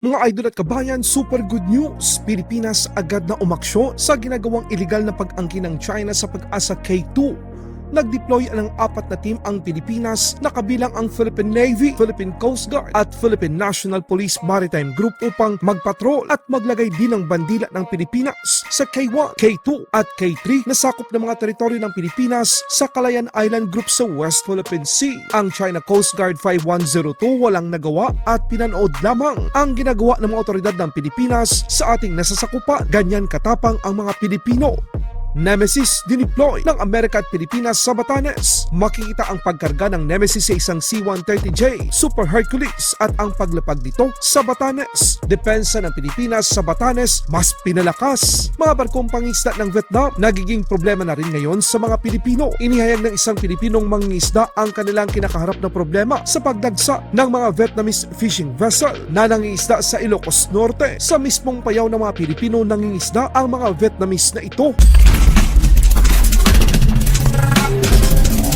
Mga idol at kabayan, super good news! Pilipinas agad na umaksyon sa ginagawang iligal na pag-angkin ng China sa pag-asa K2. Nag-deploy ng apat na team ang Pilipinas na kabilang ang Philippine Navy, Philippine Coast Guard at Philippine National Police Maritime Group upang magpatrol at maglagay din ng bandila ng Pilipinas sa K1, K2 at K3 na sakop ng mga teritoryo ng Pilipinas sa Calayan Island Group sa West Philippine Sea. Ang China Coast Guard 5102 walang nagawa at pinanood lamang ang ginagawa ng mga otoridad ng Pilipinas sa ating nasasakupan. Ganyan katapang ang mga Pilipino. Nemesis dineploy ng Amerika at Pilipinas sa Batanes. Makikita ang pagkarga ng Nemesis sa isang C-130J Super Hercules at ang paglapag nito sa Batanes. Depensa ng Pilipinas sa Batanes mas pinalakas. Mga barkong pangisda ng Vietnam nagiging problema na rin ngayon sa mga Pilipino. Inihayag ng isang Pilipinong mangingisda ang kanilang kinakaharap na problema sa pagdagsa ng mga Vietnamese fishing vessel na nangingisda sa Ilocos Norte. Sa mismong payaw ng mga Pilipino nangingisda ang mga Vietnamese na ito.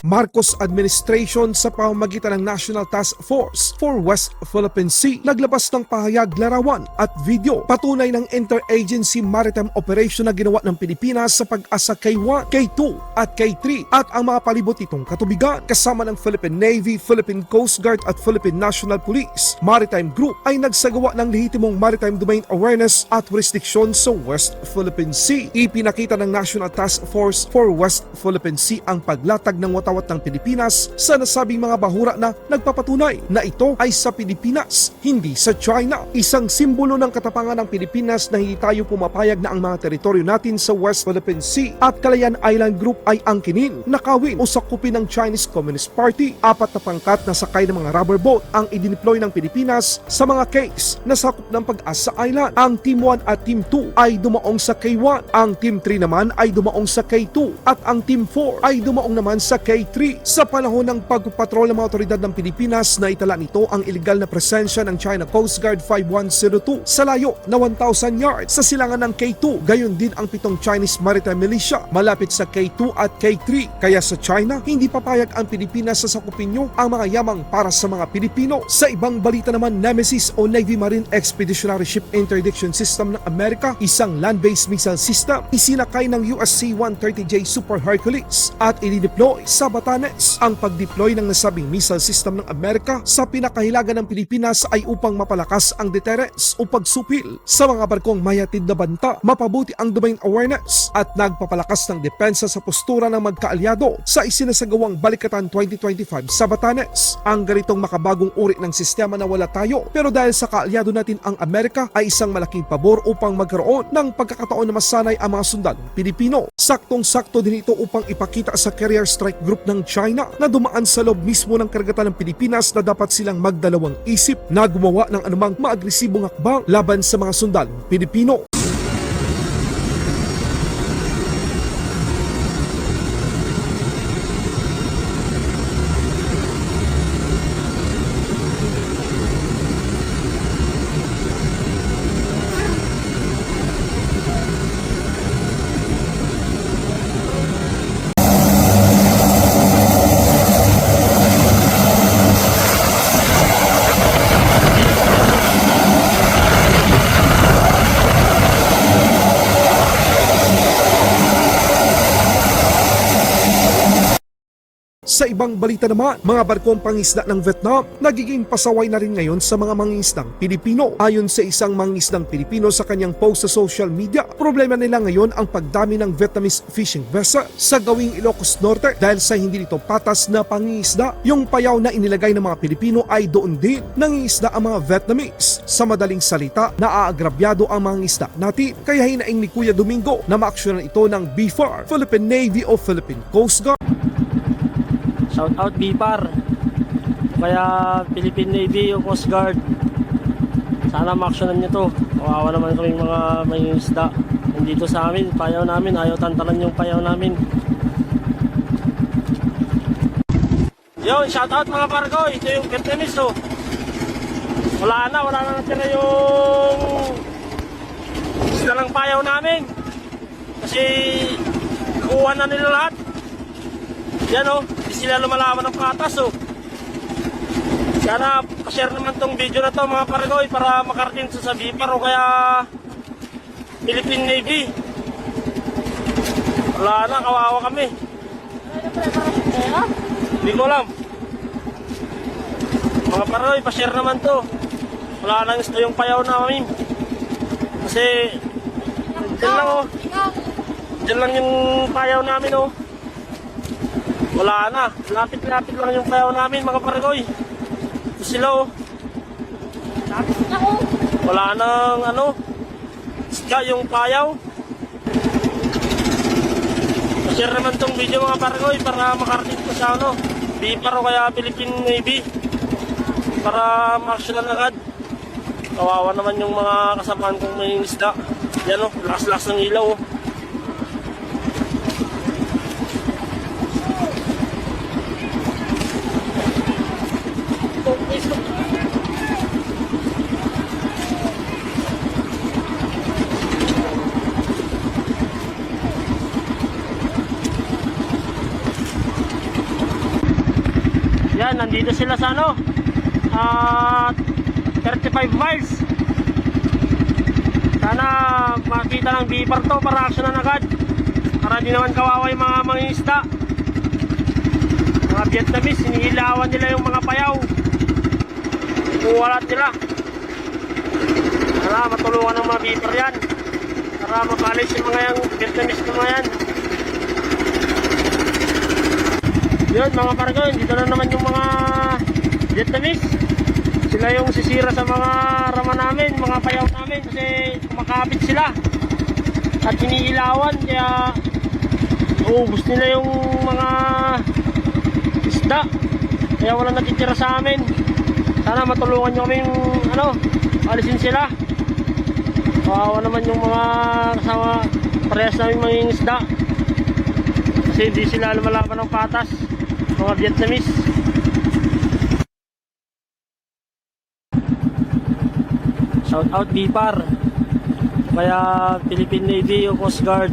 Marcos administration sa pamamagitan ng National Task Force for West Philippine Sea naglabas ng pahayag larawan at video patunay ng interagency maritime operation na ginawa ng Pilipinas sa pag-asa K1, K2 at K3 at ang mga palibot nitong katubigan kasama ng Philippine Navy, Philippine Coast Guard at Philippine National Police Maritime Group ay nagsagawa ng lehitimong maritime domain awareness at jurisdiction sa West Philippine Sea. Ipinakita ng National Task Force for West Philippine Sea ang paglatag ng watawat ng Pilipinas sa nasabing mga bahura na nagpapatunay na ito ay sa Pilipinas, hindi sa China. Isang simbolo ng katapangan ng Pilipinas na hindi tayo pumapayag na ang mga teritoryo natin sa West Philippine Sea at Calayan Island Group ay angkinin, nakawin o sakupin ng Chinese Communist Party. Apat na pangkat na sakay ng mga rubber boat ang idineploy ng Pilipinas sa mga case na sakop ng Pag-asa Island. Ang Team 1 at Team 2 ay dumaong sa K1. Ang Team 3 naman ay dumaong sa K2 at ang Team 4 ay dumaong naman sa K3. Sa panahon ng pagpapatrol ng mga otoridad ng Pilipinas na itala nito ang illegal na presensya ng China Coast Guard 5102 sa layo na 1,000 yards sa silangan ng K2. Gayon din ang pitong Chinese Maritime Militia malapit sa K2 at K3. Kaya sa China, hindi papayag ang Pilipinas sa sakupin nyo ang mga yamang para sa mga Pilipino. Sa ibang balita naman, Nemesis o Navy Marine Expeditionary Ship Interdiction System ng Amerika, isang land-based missile system, isinakay ng USC 130J Super Hercules at i-deploy sa Batanes. Ang pag-deploy ng nasabing missile system ng Amerika sa pinakahilaga ng Pilipinas ay upang mapalakas ang deterrence o pagsupil sa mga barkong mayatid na banta, mapabuti ang domain awareness at nagpapalakas ng depensa sa postura ng magkaalyado sa isinasagawang Balikatan 2025 sa Batanes. Ang ganitong makabagong uri ng sistema na wala tayo pero dahil sa kaalyado natin ang Amerika ay isang malaking pabor upang magkaroon ng pagkakataon na masanay ang mga sundalong Pilipino. Saktong-sakto din ito upang ipakita sa Carrier Strike Group ng China na dumaan sa loob mismo ng karagatan ng Pilipinas na dapat silang magdalawang isip na gumawa ng anumang maagresibong hakbang laban sa mga sundalong Pilipino. Sa ibang balita naman, mga barkong pangisda ng Vietnam nagiging pasaway na rin ngayon sa mga mangingisdang Pilipino. Ayon sa isang mangingisdang Pilipino sa kanyang post sa social media, problema nila ngayon ang pagdami ng Vietnamese fishing vessel sa gawing Ilocos Norte dahil sa hindi nito patas na pangingisda. Yung payaw na inilagay ng mga Pilipino ay doon din nangingisda ang mga Vietnamese. Sa madaling salita, naaagrabyado ang mga isda natin. Kaya hinaing ni Kuya Domingo na maaksyonan ito ng BFAR, Philippine Navy o Philippine Coast Guard. Shout out BIPAR. Kaya Philippine Navy o Coast Guard. Sana ma-actionan nyo to. Kawawa naman kaming mga may isda. Nandito sa amin, payaw namin. Ayaw tantanan yung payaw namin. Yo, shout out mga kargo. Ito yung Vietnamese oh. Wala na, wala na natira yung isda ng payaw namin. Kasi kuha na nila lahat. Yan oh, sila lumalaman ng patas oh. Sana pa-share naman tong video na to mga Paragoy para makarating sa Bipar o kaya Philippine Navy. Wala na, kawawa kami. Hindi ko alam. Mga Paragoy, pa-share naman to. Wala nang gusto yung payaw namin. Kasi, dyan lang oh. Dyan lang yung payaw namin oh. Wala na. Lapit-lapit lang yung payaw namin mga Paragoy. Ito sila oh. Wala nang ano. Isda yung payaw. share naman tong video mga Paragoy para makarating ko sa ano. Bipar o kaya Philippine Navy. Para ma-actionan agad. Kawawa naman yung mga kasamahan kong may isda. Yan o, lakas-lakas ng ilaw oh. Yan, nandito sila sa ano? At 35 miles. Sana makita ng bipar to para aksyonan agad. Para di naman kawawa yung mga mangingisda. Mga Vietnamese, sinihilawan nila yung mga payaw. Kuwalat nila. Sana matulungan ng mga bipar yan. Para mapalis yung mga yung Vietnamese na mga yan. Yun mga Paragon, dito na naman yung mga Vietnamese. Sila yung sisira sa mga rama namin, mga payaw namin kasi kumakapit sila. At iniilawan kaya uubos nila yung mga isda. Kaya wala natitira sa amin. Sana matulungan nyo kami ano, alisin sila. Kawawa naman yung mga kasama parehas namin mga isda. Kasi hindi sila lumalaban ng patas mga Vietnamese. Shout out Bipar. Kaya Philippine Navy o Coast Guard.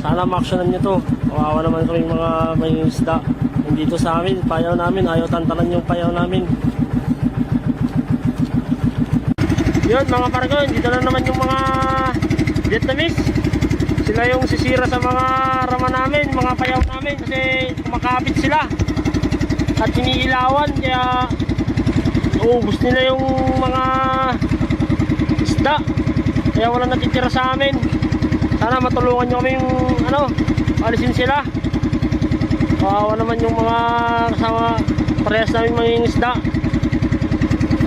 Sana ma-actionan nyo to. Kawawa naman kami mga may isda. Hindi to sa amin. Payaw namin. Ayaw tantanan yung payaw namin. Yun mga Paragon. Dito na naman yung mga Vietnamese. Sila yung sisira sa mga rama namin, mga payaw namin kasi kumakapit sila. At iniilawan kaya uubos nila yung mga isda. Kaya wala natitira sa amin. Sana matulungan nyo kami yung ano, alisin sila. Kawawa naman yung mga kasama parehas namin mga isda.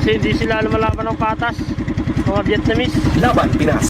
Kasi hindi sila lumalaban ng patas. Mga Vietnamese. Laban Pinas.